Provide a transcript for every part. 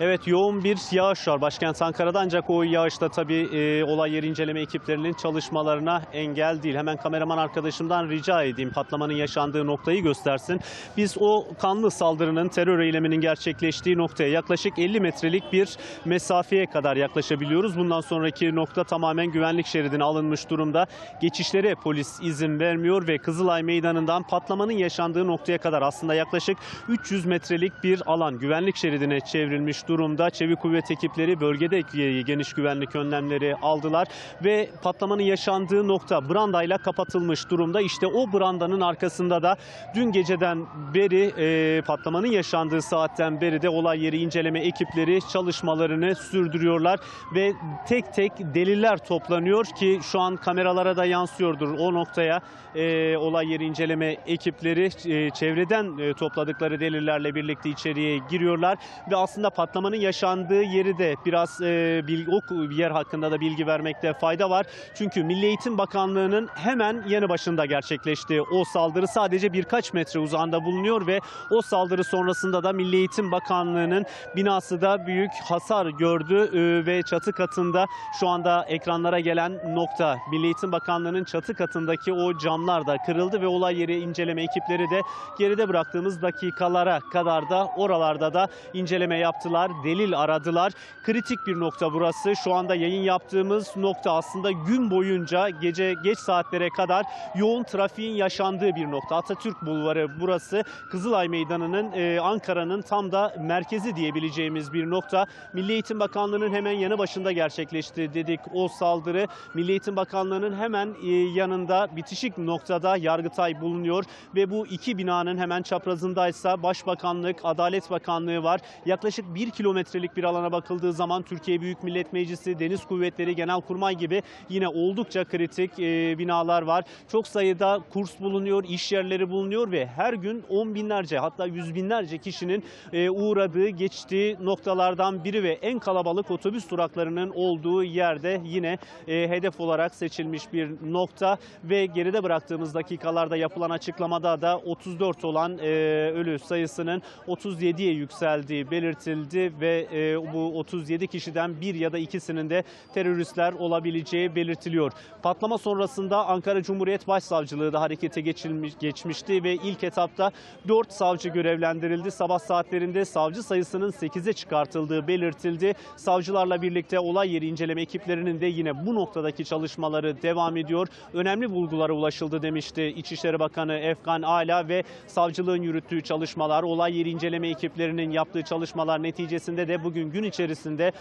Evet yoğun bir yağış var başkent Ankara'da ancak o yağışta tabii e, olay yeri inceleme ekiplerinin çalışmalarına engel değil. Hemen kameraman arkadaşımdan rica edeyim patlamanın yaşandığı noktayı göstersin. Biz o kanlı saldırının terör eyleminin gerçekleştiği noktaya yaklaşık 50 metrelik bir mesafeye kadar yaklaşabiliyoruz. Bundan sonraki nokta tamamen güvenlik şeridine alınmış durumda. Geçişlere polis izin vermiyor ve Kızılay Meydanı'ndan patlamanın yaşandığı noktaya kadar aslında yaklaşık 300 metrelik bir alan güvenlik şeridine çevrilmiş durumda. Çevik kuvvet ekipleri bölgede geniş güvenlik önlemleri aldılar ve patlamanın yaşandığı nokta brandayla kapatılmış durumda. İşte o brandanın arkasında da dün geceden beri e, patlamanın yaşandığı saatten beri de olay yeri inceleme ekipleri çalışmalarını sürdürüyorlar ve tek tek deliller toplanıyor ki şu an kameralara da yansıyordur o noktaya e, olay yeri inceleme ekipleri e, çevreden e, topladıkları delillerle birlikte içeriye giriyorlar ve aslında patlamanın yaşandığı yeri de biraz e, bilgi, o yer hakkında da bilgi vermekte fayda var. Çünkü Milli Eğitim Bakanlığı'nın hemen yanı başında gerçekleşti. O saldırı sadece birkaç metre uzağında bulunuyor ve o saldırı sonrasında da Milli Eğitim Bakanlığı'nın binası da büyük hasar gördü e, ve çatı katında şu anda ekranlara gelen nokta Milli Eğitim Bakanlığı'nın çatı katındaki o camlar da kırıldı ve olay yeri inceleme ekipleri de geride bıraktığımız dakikalara kadar da oralarda da inceleme yaptılar, delil aradılar. Kritik bir nokta burası. Şu anda yayın yaptığımız nokta aslında gün boyunca gece geç saatlere kadar yoğun trafiğin yaşandığı bir nokta. Atatürk Bulvarı burası. Kızılay Meydanı'nın e, Ankara'nın tam da merkezi diyebileceğimiz bir nokta. Milli Eğitim Bakanlığı'nın hemen yanı başında gerçekleşti dedik o saldırı. Milli Eğitim Bakanlığı'nın hemen e, yanında bitişik noktada Yargıtay bulunuyor ve bu iki binanın hemen çaprazındaysa Başbakanlık, Adalet Bakanlığı var. Yaklaşık bir kilometrelik bir alana bakıldığı zaman Türkiye Büyük Millet Meclisi, Deniz Kuvvetleri, Genelkurmay gibi yine oldukça kritik e, binalar var. Çok sayıda kurs bulunuyor, iş yerleri bulunuyor ve her gün on binlerce hatta yüz binlerce kişinin e, uğradığı, geçtiği noktalardan biri ve en kalabalık otobüs duraklarının olduğu yerde yine e, hedef olarak seçilmiş bir nokta ve geride bıraktığımız dakikalarda yapılan açıklamada da 34 olan e, ölü sayısının 37'ye yükseldiği belirtildi ve e, bu 37 kişiden bir ya da ikisinin de teröristler olabileceği belirtiliyor. Patlama sonrasında Ankara Cumhuriyet Başsavcılığı da harekete geçilmiş, geçmişti ve ilk etapta 4 savcı görevlendirildi. Sabah saatlerinde savcı sayısının 8'e çıkartıldığı belirtildi. Savcılarla birlikte olay yeri inceleme ekiplerinin de yine bu noktadaki çalışmaları devam ediyor. Önemli bulgulara ulaşıldı demişti İçişleri Bakanı Efkan Ala ve savcılığın yürüttüğü çalışmalar, olay yeri inceleme ekiplerinin yaptığı çalışmalar neticesinde de bugün gün içerisinde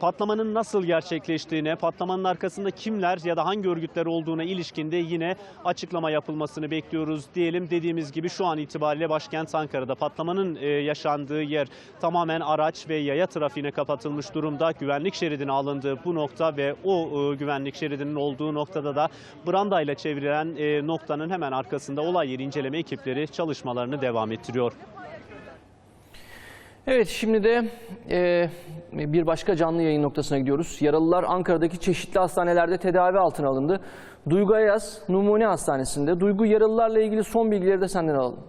patlamanın nasıl gerçekleştiğine, patlamanın arkasında kimler ya da hangi örgütler olduğuna ilişkin de yine açıklama yapılmasını bekliyoruz diyelim. Dediğimiz gibi şu an itibariyle başkent Ankara'da patlamanın e, yaşandığı yer tamamen araç ve yaya trafiğine kapatılmış durumda. Güvenlik şeridine alındığı bu nokta ve o e, güvenlik şeridinin olduğu noktada da brandayla çevrilen e, noktanın hemen arkasında olay yeri inceleme ekipleri çalışmalarını devam ettiriyor. Evet şimdi de e, bir başka canlı yayın noktasına gidiyoruz. Yaralılar Ankara'daki çeşitli hastanelerde tedavi altına alındı. Duygu Ayaz Numune Hastanesi'nde. Duygu yaralılarla ilgili son bilgileri de senden alalım.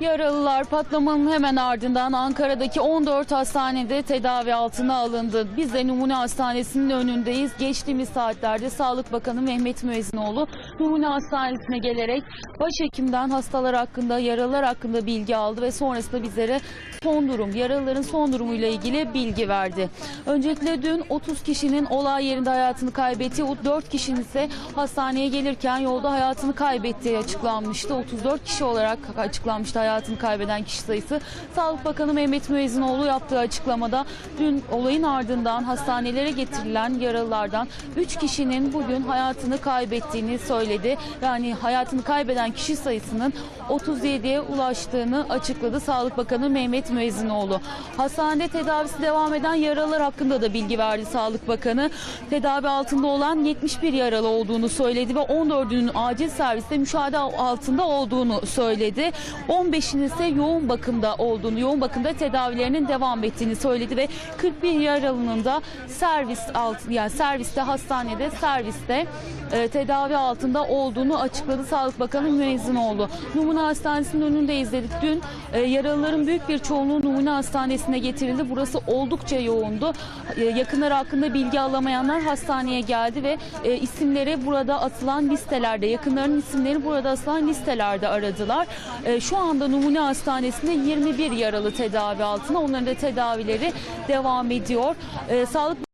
Yaralılar patlamanın hemen ardından Ankara'daki 14 hastanede tedavi altına alındı. Biz de Numune Hastanesi'nin önündeyiz. Geçtiğimiz saatlerde Sağlık Bakanı Mehmet Müezzinoğlu Numune Hastanesi'ne gelerek başhekimden hastalar hakkında, yaralılar hakkında bilgi aldı ve sonrasında bizlere son durum, yaralıların son durumuyla ilgili bilgi verdi. Öncelikle dün 30 kişinin olay yerinde hayatını kaybettiği, 4 kişinin ise hastaneye gelirken yolda hayatını kaybettiği açıklanmıştı. 34 kişi olarak açıklanmıştı hayatını kaybeden kişi sayısı. Sağlık Bakanı Mehmet Müezzinoğlu yaptığı açıklamada dün olayın ardından hastanelere getirilen yaralılardan 3 kişinin bugün hayatını kaybettiğini söyledi. Yani hayatını kaybeden kişi sayısının 37'ye ulaştığını açıkladı Sağlık Bakanı Mehmet Müezzinoğlu. Hastanede tedavisi devam eden yaralılar hakkında da bilgi verdi Sağlık Bakanı. Tedavi altında olan 71 yaralı olduğunu söyledi ve 14'ünün acil serviste müşahede altında olduğunu söyledi. 15'inin ise yoğun bakımda olduğunu, yoğun bakımda tedavilerinin devam ettiğini söyledi ve 41 yaralının da servis alt yani serviste hastanede serviste e, tedavi altında olduğunu açıkladı Sağlık Bakanı Müezzinoğlu. Numune Hastanesi'nin önünde izledik. Dün e, yaralıların büyük bir çoğunluğu Numune Hastanesi'ne getirildi. Burası oldukça yoğundu. E, yakınları hakkında bilgi alamayanlar hastaneye geldi ve e, isimleri burada atılan listelerde, yakınlarının isimleri burada atılan listelerde aradılar. E, şu anda Numune Hastanesi'nde 21 yaralı tedavi altında. Onların da tedavileri devam ediyor. E, Sağlık